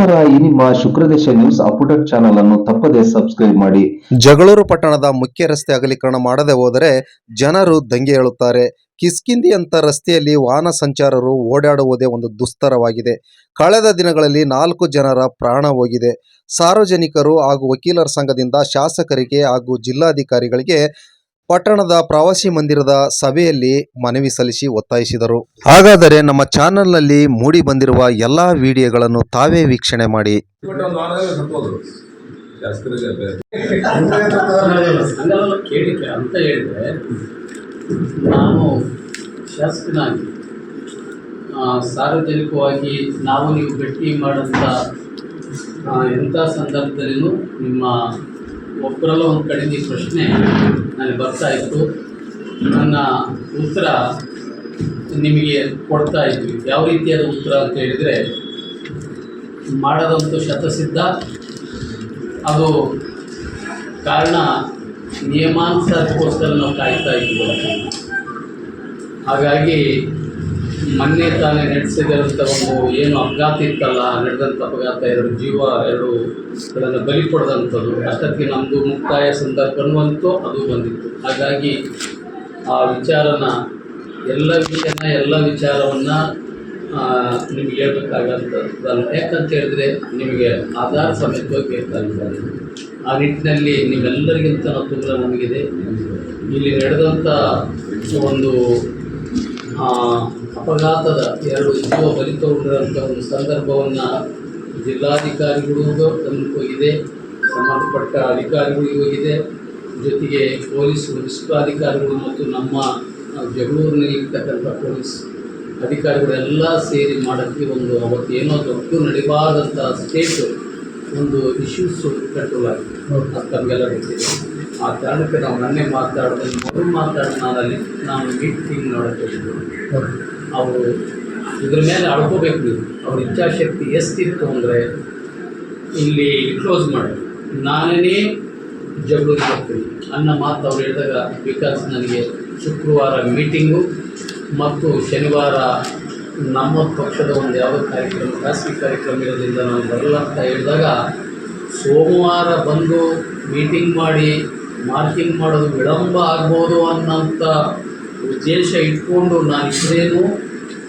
ನಮಸ್ಕಾರ ಈ ನಿಮ್ಮ ಶುಕ್ರದೇಶ ನ್ಯೂಸ್ ಅಪ್ಡೇಟ್ ಚಾನಲ್ ಅನ್ನು ತಪ್ಪದೇ ಸಬ್ಸ್ಕ್ರೈಬ್ ಮಾಡಿ. ಜಗಳೂರು ಪಟ್ಟಣದ ಮುಖ್ಯ ರಸ್ತೆ ಅಗಲೀಕರಣ ಮಾಡದೆ ಹೋದರೆ ಜನರು ದಂಗೆ ಹೇಳುತ್ತಾರೆ ಕಿಸ್ಕಿಂದಿ ಅಂತ ರಸ್ತೆಯಲ್ಲಿ ವಾಹನ ಸಂಚಾರರು ಓಡಾಡುವುದೇ ಒಂದು ದುಸ್ತರವಾಗಿದೆ. ಕಳೆದ ದಿನಗಳಲ್ಲಿ ನಾಲ್ಕು ಜನರ ಪ್ರಾಣ ಹೋಗಿದೆ. ಸಾರ್ವಜನಿಕರು ಹಾಗೂ ವಕೀಲರ ಸಂಘದಿಂದ ಶಾಸಕರಿಗೆ ಹಾಗೂ ಜಿಲ್ಲಾಧಿಕಾರಿಗಳಿಗೆ ಪಟ್ಟಣದ ಪ್ರವಾಸಿ ಮಂದಿರದ ಸಭೆಯಲ್ಲಿ ಮನವಿ ಸಲ್ಲಿಸಿ ಒತ್ತಾಯಿಸಿದರು. ಹಾಗಾದರೆ ನಮ್ಮ ಚಾನೆಲ್ನಲ್ಲಿ ಮೂಡಿ ಬಂದಿರುವ ಎಲ್ಲ ವಿಡಿಯೋಗಳನ್ನು ತಾವೇ ವೀಕ್ಷಣೆ ಮಾಡಿ. ಅಂತ ಸಾರ್ವಜನಿಕವಾಗಿ ನಾವು ನೀವು ಭೇಟಿ ಮಾಡೋಂಥ ಆ, ಎಂಥ ಸಂದರ್ಭದಲ್ಲಿನೂ ನಿಮ್ಮ ಒಬ್ಬರಲ್ಲ ಒಂದು ಕಡೆಯಿಂದ ಈ ಪ್ರಶ್ನೆ ನನಗೆ ಬರ್ತಾ ಇತ್ತು. ನನ್ನ ಉತ್ತರ ನಿಮಗೆ ಕೊಡ್ತಾ ಇದ್ವಿ. ಯಾವ ರೀತಿಯಾದ ಉತ್ತರ ಅಂತ ಹೇಳಿದರೆ, ಮಾಡದಂತ ಶತಸಿದ್ಧ, ಅದು ಕಾರಣ ನಿಯಮಾನುಸಾರಕ್ಕೋಸ್ಕರ ನಾವು ಕಾಯ್ತಾ ಇದ್ದೀವಲ್ಲ ಹಾಗಾಗಿ ಮೊನ್ನೆ ತಾನೇ ನಡೆಸಿದಂಥ ಒಂದು ಏನು ಅಪಘಾತ ಇತ್ತಲ್ಲ ನಡೆದಂಥ ಅಪಘಾತ, ಎರಡು ಜೀವ, ಎರಡು ಅದನ್ನು ಬಲಿ ಕೊಡದಂಥದ್ದು ಅಷ್ಟಕ್ಕೆ ನಮ್ಮದು ಮುಕ್ತಾಯ ಸಂದರ್ಭ ಬಂತು ಅದು ಬಂದಿತ್ತು. ಹಾಗಾಗಿ ಆ ವಿಚಾರನ ಎಲ್ಲ ವಿಷಯನ, ಎಲ್ಲ ವಿಚಾರವನ್ನು ನಿಮ್ಗೆ ಹೇಳ್ಬೇಕಾಗಂಥದ್ದಲ್ಲ. ಯಾಕಂತ ಹೇಳಿದ್ರೆ ನಿಮಗೆ ಆಧಾರ ಸಮೇತವಾಗಿ ಬೇಕಾಗಿದ್ದಾರೆ ಆ ನಿಟ್ಟಿನಲ್ಲಿ ನೀವೆಲ್ಲರಿಗಿಂತ ತುಂಬ ನಮಗಿದೆ. ಇಲ್ಲಿ ನಡೆದಂಥ ಒಂದು ಅಪಘಾತದ ಎರಡು ಜೀವ ಬಲಿ ತಗೊಂಡಿರೋಂಥ ಒಂದು ಸಂದರ್ಭವನ್ನು ಜಿಲ್ಲಾಧಿಕಾರಿಗಳು ಹೋಗಿದೆ ಸಂಬಂಧಪಟ್ಟ ಅಧಿಕಾರಿಗಳು ಹೋಗಿದೆ. ಜೊತೆಗೆ ಪೊಲೀಸ್ ವರಿಷ್ಠಾಧಿಕಾರಿಗಳು ಮತ್ತು ನಮ್ಮ ಜಗಳೂರಿನಲ್ಲಿರ್ತಕ್ಕಂಥ ಪೊಲೀಸ್ ಅಧಿಕಾರಿಗಳೆಲ್ಲ ಸೇರಿ ಮಾಡೋಕ್ಕೆ ಒಂದು ಅವತ್ತು ಏನೋ ದೊಡ್ಡ ನಡೀಬಾರದಂಥ ಸ್ಟೇಟು ಒಂದು ಇಶ್ಯೂಸ್ ಕಂಟ್ರೋಲ್ ಆಗಿದೆ. ಅದು ತಮಗೆಲ್ಲ ಗೊತ್ತಿದೆ. ಆ ಕಾರಣಕ್ಕೆ ನಾವು ನನ್ನೇ ಮಾತಾಡಿದಲ್ಲಿ ಮೊದಲು ಮಾತಾಡಿದ ನಾನಲ್ಲಿ ನಾನು ಮೀಟಿಂಗ್ ನೋಡೋಕ್ಕೆ ಅವರು ಇದ್ರ ಮೇಲೆ ಅಳ್ಕೋಬೇಕು ನೀವು. ಅವ್ರ ಇಚ್ಛಾಶಕ್ತಿ ಎಷ್ಟಿತ್ತು ಅಂದರೆ ಇಲ್ಲಿ ಕ್ಲೋಸ್ ಮಾಡಿ. ನಾನೇ ಜಗಳೂರಿಗೆ ಹೋಗ್ತೀನಿ. ಅನ್ನೋ ಮಾತು ಅವ್ರು ಹೇಳಿದಾಗ ಬಿಕಾಸ್ ನನಗೆ ಶುಕ್ರವಾರ ಮೀಟಿಂಗು ಮತ್ತು ಶನಿವಾರ ನಮ್ಮ ಪಕ್ಷದ ಒಂದು ಯಾವ ಕಾರ್ಯಕ್ರಮ, ಖಾಸಗಿ ಕಾರ್ಯಕ್ರಮ ಇರೋದ್ರಿಂದ ನಾನು ಬರಲ್ಲ ಅಂತ ಹೇಳಿದಾಗ ಸೋಮವಾರ ಬಂದು ಮೀಟಿಂಗ್ ಮಾಡಿ ಮಾರ್ಕಿಂಗ್ ಮಾಡೋದು ವಿಳಂಬ ಆಗ್ಬೋದು ಅನ್ನೋಂಥ ಉದ್ದೇಶ ಇಟ್ಕೊಂಡು ನಾನು ಇದ್ರೇನು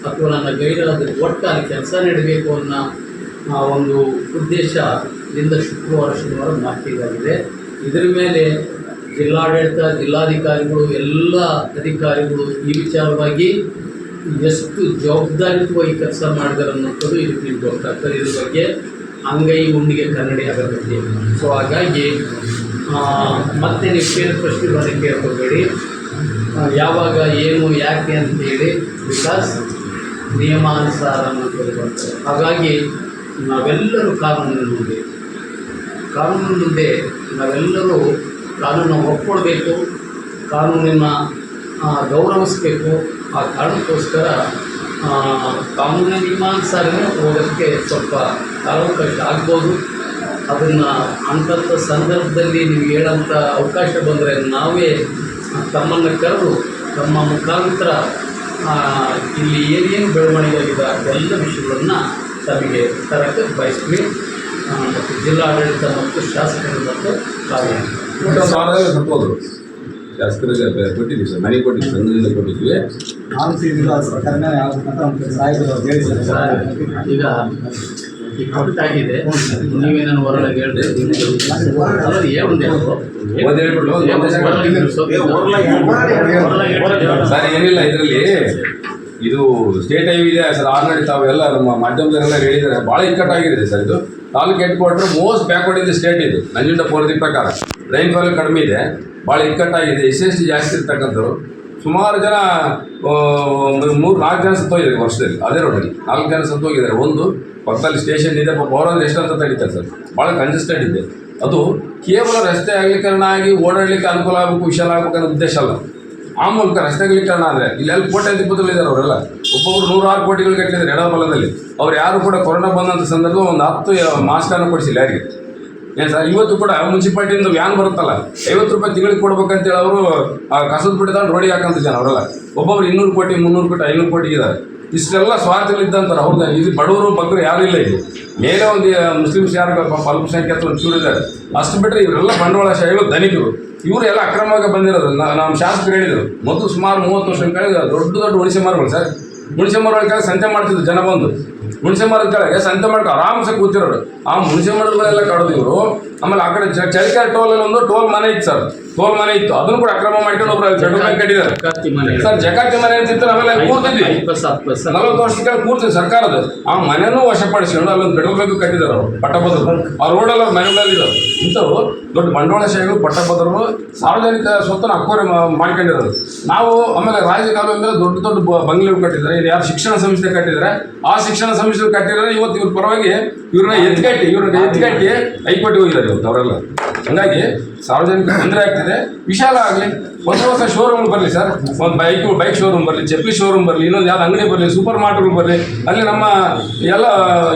ಅಥವಾ ನನ್ನ ಗೈಡಾದ್ರೆ ಒಟ್ಟಾಗಿ ಕೆಲಸ ನೀಡಬೇಕು ಅನ್ನೋ ಒಂದು ಉದ್ದೇಶದಿಂದ ಶುಕ್ರವಾರ ಶನಿವಾರ ಮಾರ್ಕಿಂಗ್ ಆಗಿದೆ ಇದರ ಮೇಲೆ ಜಿಲ್ಲಾಡಳಿತ, ಜಿಲ್ಲಾಧಿಕಾರಿಗಳು, ಎಲ್ಲ ಅಧಿಕಾರಿಗಳು ಈ ವಿಚಾರವಾಗಿ ಎಷ್ಟು ಜವಾಬ್ದಾರಿತವಾಗಿ ಕೆಲಸ ಮಾಡಿದಾರೆ ಅನ್ನೋಂಥದ್ದು ಇದಕ್ಕೆ ನಿಮ್ಗೆ ಗೊತ್ತಾಗ್ತದೆ. ಇದ್ರ ಬಗ್ಗೆ ಅಂಗೈ ಉಂಡಿಗೆ ಕನ್ನಡಿ ಆಗಬೇಕು ಸೊ ಹಾಗಾಗಿ ಮತ್ತೆ ನೀವು ಕೇಳಿದ ಪ್ರಶ್ನೆ ಬಂದು ಕೇಳ್ಕೊಬೇಡಿ. ಯಾವಾಗ, ಏನು, ಯಾಕೆ ಅಂತೇಳಿ ಬಿಕಾಸ್ ನಿಯಮಾನುಸಾರ ಬರ್ತದೆ. ಹಾಗಾಗಿ ನಾವೆಲ್ಲರೂ ಕಾನೂನಿನ ಮುಂದೆ ಕಾನೂನಿನ ಮುಂದೆ ನಾವೆಲ್ಲರೂ ಕಾನೂನು ಒಪ್ಕೊಳ್ಬೇಕು, ಕಾನೂನಿನ ಗೌರವಿಸಬೇಕು. ಆ ಕಾರಣಕ್ಕೋಸ್ಕರ ಕಾನೂನಿನ ನಿಯಮಾನುಸಾರನೇ ಹೋಗೋಕ್ಕೆ ಸ್ವಲ್ಪ ಕಾಲಾವಕಾಶ ಆಗ್ಬೋದು. ಅದನ್ನು ಅಂಥಂಥ ಸಂದರ್ಭದಲ್ಲಿ ನೀವು ಹೇಳೋಂಥ ಅವಕಾಶ ಬಂದರೆ ನಾವೇ ತಮ್ಮನ್ನು ಕರೆದು ತಮ್ಮ ಮುಖಾಂತರ ಇಲ್ಲಿ ಏನೇನು ಬೆಳವಣಿಗೆ ಆಗಿದೆ ಎಲ್ಲ ವಿಷಯಗಳನ್ನು ತಮಗೆ ತರಕ್ಕೆ ಬಯಸ್ತೀವಿ. ಮತ್ತು ಜಿಲ್ಲಾಡಳಿತ ಮತ್ತು ಶಾಸಕರು ಮತ್ತು ಕಾರ್ಯ ಶಾಸಕರಿಗೆ ಕೊಟ್ಟಿದ್ವಿ ಸರ್ ಮನೆ ಕೊಟ್ಟಿದ್ವಿ ಸಂಘದಿಂದ ಕೊಟ್ಟಿದ್ವಿ. ಈಗ ಹೊರಗೆ. ಸರ್ ಏನಿಲ್ಲ ಇದರಲ್ಲಿ. ಇದು ಸ್ಟೇಟ್ ಹೈವೇ ಇದೆ ಸರ್ ಆಲ್ರೆಡಿ ತಾವೆಲ್ಲ ನಮ್ಮ ಮಾಧ್ಯಮದವರೆಲ್ಲ ಹೇಳಿದ್ದಾರೆ. ಭಾಳ ಇಕ್ಕಟ್ಟಾಗಿದೆ ಸರ್ ಇದು. Taluk head quarter most backward in the state ಇದು. ನಂಜುಂಡ ಪೋರದಿ ಪ್ರಕಾರ. ರೈನ್ಫಾಲ್ ಕಡಿಮೆ ಇದೆ. ಭಾಳ ಇಕ್ಕಟ್ಟಾಗಿದೆ ಎಸ್ ಎಸ್ ಟಿ ಜಾಸ್ತಿ ಇರ್ತಕ್ಕಂಥವ್ರು. ಸುಮಾರು ಜನ ಒಂದು ಮೂರು ನಾಲ್ಕು ಜನ ಸತ್ತೋಗಿದ್ದಾರೆ ವರ್ಷದಲ್ಲಿ. ಅದೇ ರೋಡಲ್ಲಿ ನಾಲ್ಕು ಜನ ಸತ್ತೋಗಿದ್ದಾರೆ. ಒಂದು ಪಕ್ಕದಲ್ಲಿ ಸ್ಟೇಷನ್ ಇದೆ, ಪಾಪ ಅವರಲ್ಲಿ ಎಷ್ಟಂತ ತಡೀತಾರೆ ಸರ್. ಭಾಳ ಕಂಜೆಸ್ಟೆಡ್ ಇದೆ. ಅದು ಕೇವಲ ರಸ್ತೆ ಅಗಲೀಕರಣ ಆಗಿ ಓಡಾಡಲಿಕ್ಕೆ ಅನುಕೂಲ ಆಗಬೇಕು, ವಿಶಾಲ ಆಗಬೇಕು ಅನ್ನೋ ಉದ್ದೇಶ ಅಲ್ಲ. ಆ ಮೂಲಕ ರಸ್ತೆ ಅಗಲೀಕರಣ ಅಂದರೆ ಇಲ್ಲೆಲ್ಲ ಇದ್ದಾರೆ ಅವರೆಲ್ಲ. ಒಬ್ಬೊಬ್ರು ನೂರಾರು ಕೋಟಿಗಳು ಕಟ್ಟಿದ್ದಾರೆ ಎಡಬಲದಲ್ಲಿ. ಅವ್ರು ಯಾರು ಕೂಡ ಕೊರೋನಾ ಬಂದಂಥ ಸಂದರ್ಭ ಒಂದು ಹತ್ತು ಮಾಸ್ಕನ್ನು ಕೊಡಿಸಿಲ್ಲ ಯಾರಿಗೆ? ಏನು ಸರ್ ಇವತ್ತು ಕೂಡ ಮುನ್ಸಿಪಾಲ್ಟಿಯಿಂದ ವ್ಯಾನ್ ಬರುತ್ತಲ್ಲ, ಐವತ್ತು ರೂಪಾಯಿ ತಿಂಗಳಿಗೆ ಕೊಡ್ಬೇಕಂತೇಳಿ ಅವರು ಕಸದ ಬಿಟ್ಟು ರೋಡಿ ಹಾಕಂತ ಜನ ಅವರೆಲ್ಲ. ಒಬ್ಬೊಬ್ರು ಇನ್ನೂರು ಕೋಟಿ, ಮುನ್ನೂರು ಕೋಟಿ, ಐನೂರು ಕೋಟಿ ಇದ್ದಾರೆ. ಇಷ್ಟೆಲ್ಲ ಸ್ವಾರ್ಥಗಳಿದ್ದಂತಾರೆ ಅವ್ರದ್ದು. ಇದು ಬಡವರು, ಬಗ್ಗರು ಯಾರು ಇಲ್ಲ ಇದು ಮೇಲೆ ಒಂದು ಮುಸ್ಲಿಮ್ಸ್ ಯಾರು ಅಲ್ಪಸಂಖ್ಯಾತ ಒಂದು ಚೂರು ಇದ್ದಾರೆ. ಅಷ್ಟು ಬಿಟ್ಟರೆ ಇವರೆಲ್ಲ ಬಂಡವಾಳಶಾಹಿಗಳು ಧನಿಕರು. ಇವರು ಎಲ್ಲ ಅಕ್ರಮವಾಗಿ ಬಂದಿರೋದು. ನಮ್ಮ ಶಾಸಕರು ಹೇಳಿದರು. ಮೊದಲು ಸುಮಾರು ಮೂವತ್ತು ವರ್ಷ ದೊಡ್ಡ ದೊಡ್ಡ ಹುಣಸೆ ಮರಗಳು, ಸರ್. ಹುಣಸೆ ಮರಗಳ ಸಂತೆ ಮಾಡ್ತಿದ್ರು ಜನ ಬಂದು. ಹುಣಸೆ ಮರದ ಕೆಳಗೆ ಸಂತೆ ಮಾಡ್ಕೊಂಡು ಆರಾಮ್ಸೆ ಕೂತಿರೋರು. ಆ ಹುಣಸೆ ಮರಗಳೆಲ್ಲ ಕಡ್ದು ಇವರು. ಆಮೇಲೆ ಆ ಕಡೆ ಚ- ಟೋಲ್ ಅಲ್ಲಿ ಒಂದು ಟೋಲ್ ಮನೆ ಇತ್ತು ಸರ್. ಟೋಲ್ ಮನೆ ಇತ್ತು. ಅದನ್ನು ಕೂಡ ಅಕ್ರಮ ಮಾಡ್ಕೊಂಡು ಒಬ್ರು ಪೆಟ್ರೋಲ್ ಬ್ಯಾಂಕ್ ಕಟ್ಟಿದ್ದಾರೆ. ಮನೆ ಸರ್ ಜಕಾತಿ ಮನೆ ಅಂತಿತ್ತು ನಾವೆಲ್ಲ ಕೂರ್ತಿದ್ವಿ ನಲವತ್ತು ವರ್ಷಕ್ಕೆ ಕೂರ್ತಿದ್ವಿ ಸರ್ಕಾರದ ಆ ಮನೆನೂ ವಶಪಡಿಸ್ಕೊಂಡು ಅಲ್ಲೊಂದು ಪೆಟ್ರೋಲ್ ಬ್ಯಾಂಕ್ ಕಟ್ಟಿದ್ದಾರೆ ಅವರು ಪಟ್ಟಭದ್ರರು ಆ ರೋಡಲ್ಲಿ ಅವ್ರ ಮನೆಗಳಲ್ಲಿ ಇದ್ದಾರೆ. ಇಂಥವು ದೊಡ್ಡ ಬಂಡವಾಳಶಾಹಿಗಳು ಪಟ್ಟಭದ್ರರು ಸಾರ್ವಜನಿಕ ಸ್ವತ್ತನ್ನು ಅಕ್ವರಿ ಮಾಡ್ಕೊಂಡಿರೋದು. ನಾವು ಆಮೇಲೆ ಮೇಲೆ ದೊಡ್ಡ ದೊಡ್ಡ ಬಂಗ್ಲೆಗಳು ಕಟ್ಟಿದ್ದಾರೆ. ಇದು ಯಾರು ಶಿಕ್ಷಣ ಸಂಸ್ಥೆ ಕಟ್ಟಿದ್ದಾರೆ? ಆ ಶಿಕ್ಷಣ ಸಂಸ್ಥೆ ಕಟ್ಟಿದ್ದಾರೆ ಇವತ್ತು ಇವ್ರ ಪರವಾಗಿ ಇವ್ರನ್ನ ಎತ್ಕಟ್ಟಿ ಇವ್ರನ್ನ ಎತ್ಕಟ್ಟಿ ಹೈಕೋರ್ಟಿಗೆ ಹೋಗಿದ್ದಾರೆ. ಅವರೆಲ್ಲ ಹಂಗಾಗಿ ಸಾರ್ವಜನಿಕ ತೊಂದರೆ ಆಗ್ತಿದೆ. ವಿಶಾಲ ಆಗಲಿ. ಹೊಸ ಹೊಸ ಶೋರೂಮ್ ಬರಲಿ ಸರ್. ಒಂದು ಬೈಕ್ ಬೈಕ್ ಶೋರೂಮ್ ಬರಲಿ ಚಪ್ಪಲಿ ಶೋರೂಮ್ ಬರಲಿ, ಇನ್ನೊಂದು ಯಾವ್ದು ಅಂಗಡಿ ಬರಲಿ ಸೂಪರ್ ಮಾರ್ಟ್ಗಳು ಬರಲಿ. ಅಲ್ಲಿ ನಮ್ಮ ಎಲ್ಲ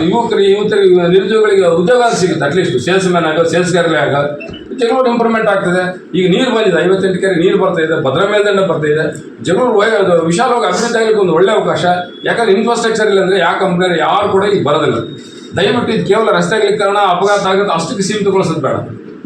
ಯುವಕರಿಗೆ ಯುವತರಿಗೆ ನಿರುದ್ಯೋಗಿಗಳಿಗೆ ಉದ್ಯೋಗ ಸಿಗುತ್ತೆ ಅಟ್ಲೀಸ್ಟ್ ಸೇಲ್ಸ್ ಮ್ಯಾನ್ ಆಗೋ ಸೇಲ್ಸ್ ಆಗೋ ಆಗ. ಜಗಳೂರು ಇಂಪ್ರೂವ್ಮೆಂಟ್ ಆಗ್ತದೆ. ಈಗ ನೀರು ಬಂದಿದೆ, ಐವತ್ತೆಂಟು ಕೆರೆ ನೀರು ಬರ್ತಾ ಇದೆ, ಭದ್ರಾ ಮೇಲ್ದಂಡ ಬರ್ತಾ ಇದೆ. ಜನರು ವಿಶಾಲವಾಗಿ ಅಭಿವೃದ್ಧಿ ಆಗಲಿಕ್ಕೆ ಒಂದು ಒಳ್ಳೆ ಅವಕಾಶ. ಯಾಕಂದ್ರೆ ಇನ್ಫ್ರಾಸ್ಟ್ರಕ್ಚರ್ ಇಲ್ಲ ಅಂದರೆ ಯಾವ ಕಂಪ್ನಿಯವರು ಯಾರು ಕೂಡ ಈಗ ಬರೋದಿಲ್ಲ. ದಯವಿಟ್ಟು ಇದು ಕೇವಲ ರಸ್ತೆ ಕಾರಣ, ಅಪಘಾತ ಆಗುತ್ತೆ ಅಷ್ಟಕ್ಕೆ ಸೀಮಿತಗೊಳಿಸೋದು ಬೇಡ.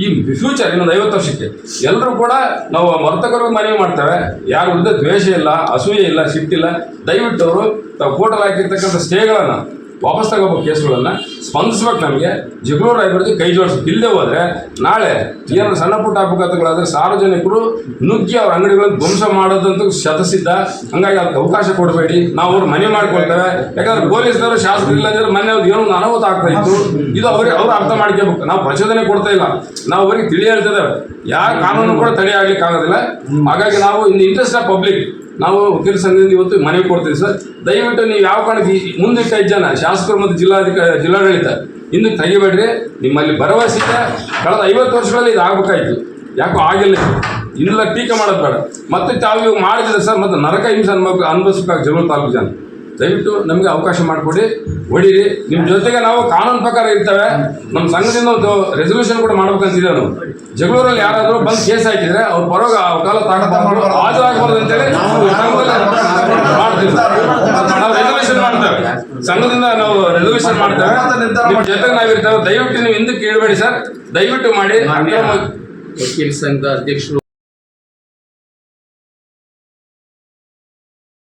ಈ ಫ್ಯೂಚರ್ ಇನ್ನೊಂದು ಐವತ್ತು ವರ್ಷಕ್ಕೆ ಎಲ್ಲರೂ ಕೂಡ ನಾವು ಮರ್ತಕರು ಮನವಿ ಮಾಡ್ತೇವೆ. ಯಾರ ವಿರುದ್ಧ ದ್ವೇಷ ಇಲ್ಲ, ಅಸೂಯೆ ಇಲ್ಲ ಸಿಟ್ಟಿಲ್ಲ ದಯವಿಟ್ಟು ಅವರು ತಾವು ಫೋಟೋಲ್ ಹಾಕಿರ್ತಕ್ಕಂಥ ಸ್ಟೇಗಳನ್ನು ವಾಪಸ್ ತಗೋಬೇಕು ಕೇಸ್ಗಳನ್ನು ಸ್ಪಂದಿಸ್ಬೇಕು ನಮಗೆ. ಜಗಳೂರು ಅಭಿವೃದ್ಧಿ ಕೈ ಜೋಡಿಸ್ಬೇಕು ಇಲ್ಲದೆ ಹೋದರೆ ನಾಳೆ ಏನಾದ್ರು ಸಣ್ಣ ಪುಟ್ಟ ಅಪಘಾತಗಳಾದರೆ ಸಾರ್ವಜನಿಕರು ನುಗ್ಗಿ ಅವ್ರ ಅಂಗಡಿಗಳನ್ನು ಧ್ವಂಸ ಮಾಡೋದಂತೂ ಶತಸಿದ್ಧ. ಹಂಗಾಗಿ ಅದಕ್ಕೆ ಅವಕಾಶ ಕೊಡಬೇಡಿ. ನಾವು ಅವ್ರು ಮನೆ ಮಾಡ್ಕೊಳ್ತೇವೆ. ಯಾಕಂದ್ರೆ ಪೊಲೀಸ್ನವರು, ಶಾಸಕರು ಇಲ್ಲ ಅಂದ್ರೆ ಮನೆ ಅವ್ರಿಗೆ ಏನೋ ಒಂದು ಅನಾಹುತ ಆಗ್ತಾ ಇತ್ತು. ಇದು ಅವ್ರಿಗೆ ಅವ್ರು ಅರ್ಥ ಮಾಡ್ಕೋಬೇಕು. ನಾವು ಪ್ರಚೋದನೆ ಕೊಡ್ತಾ ಇಲ್ಲ. ನಾವು ಅವ್ರಿಗೆ ತಿಳಿ ಹೇಳ್ತಿದ್ದೇವೆ ಯಾವ ಕಾನೂನು ಕೂಡ ತಡೆ ಆಗೋದಿಲ್ಲ ಹಾಗಾಗಿ ನಾವು ಇನ್ ಇಂಟ್ರೆಸ್ಟ್ ಆಫ್ ಪಬ್ಲಿಕ್ ನಾವು ವಕೀಲ ಸಂಘದಿಂದ ಇವತ್ತು ಮನವಿ ಕೊಡ್ತೀವಿ ಸರ್. ದಯವಿಟ್ಟು ನೀವು ಯಾವ ಕಾರಣಕ್ಕೆ ಮುಂದಿಟ್ಟ ಐದು ಜನ, ಶಾಸಕರು ಮತ್ತು ಜಿಲ್ಲಾಧಿಕಾರಿ ಜಿಲ್ಲಾಡಳಿತ, ಹಿಂದಕ್ಕೆ ತೆಗಿಬೇಡ್ರಿ. ನಿಮ್ಮಲ್ಲಿ ಭರವಸೆ ಇದೆ. ಕಳೆದ ಐವತ್ತು ವರ್ಷಗಳಲ್ಲಿ ಇದು ಆಗಬೇಕಾಯ್ತು. ಯಾಕೋ ಆಗಿಲ್ಲ ಇಲ್ಲ ಟೀಕೆ ಮಾಡೋದು ಬೇಡ. ಮತ್ತೆ ತಾವು ಇವಾಗ ಮಾಡಿದ್ರೆ ಸರ್, ಮತ್ತೆ ನರಕ ಹಿಂಸೆ ಅನ್ಬೇಕು ಅನುಭವಿಸ್ಬೇಕು ಜಗಳೂರು ತಾಲೂಕು ಜನ. ದಯವಿಟ್ಟು ನಮಗೆ ಅವಕಾಶ ಮಾಡಿಕೊಡಿ ಹೊಡೀರಿ ನಿಮ್ಮ ಜೊತೆಗೆ ನಾವು ಕಾನೂನು ಪ್ರಕಾರ ಇರ್ತೇವೆ. ನಮ್ಮ ಸಂಘದಿಂದ ಒಂದು ರೆಸೊಲ್ಯೂಷನ್ ಕೂಡ ಮಾಡ್ಬೇಕಂತಿದ್ದೆ ನಾವು ಜಗಳೂರಲ್ಲಿ ಯಾರಾದರೂ ಬಂದು ಕೇಸ್ ಹಾಕಿದ್ರೆ ಅವ್ರು ಬರೋಗ ಅವಕಾಲ ಕಾಲ ತಗೊಂಡು ಹಾಜರಾಗಬಾರ್ದು ಅಂತೇಳಿ ಮಾಡ್ತೀವಿ. ನಾವು ರೆಸೊಲ್ಯೂಷನ್ ಮಾಡ್ತೇವೆ. ಸಂಘದಿಂದ ನಾವು ರೆಸೊಲ್ಯೂಷನ್ ಮಾಡ್ತೇವೆ. ನಿಮ್ಮ ಜೊತೆಗೆ ನಾವು ಇರ್ತೇವೆ. ದಯವಿಟ್ಟು ನೀವು ಹಿಂದಕ್ಕೆ ಕೇಳಬೇಡಿ ಸರ್. ದಯವಿಟ್ಟು ಮಾಡಿ. ವಕೀಲ ಸಂಘದ ಅಧ್ಯಕ್ಷರು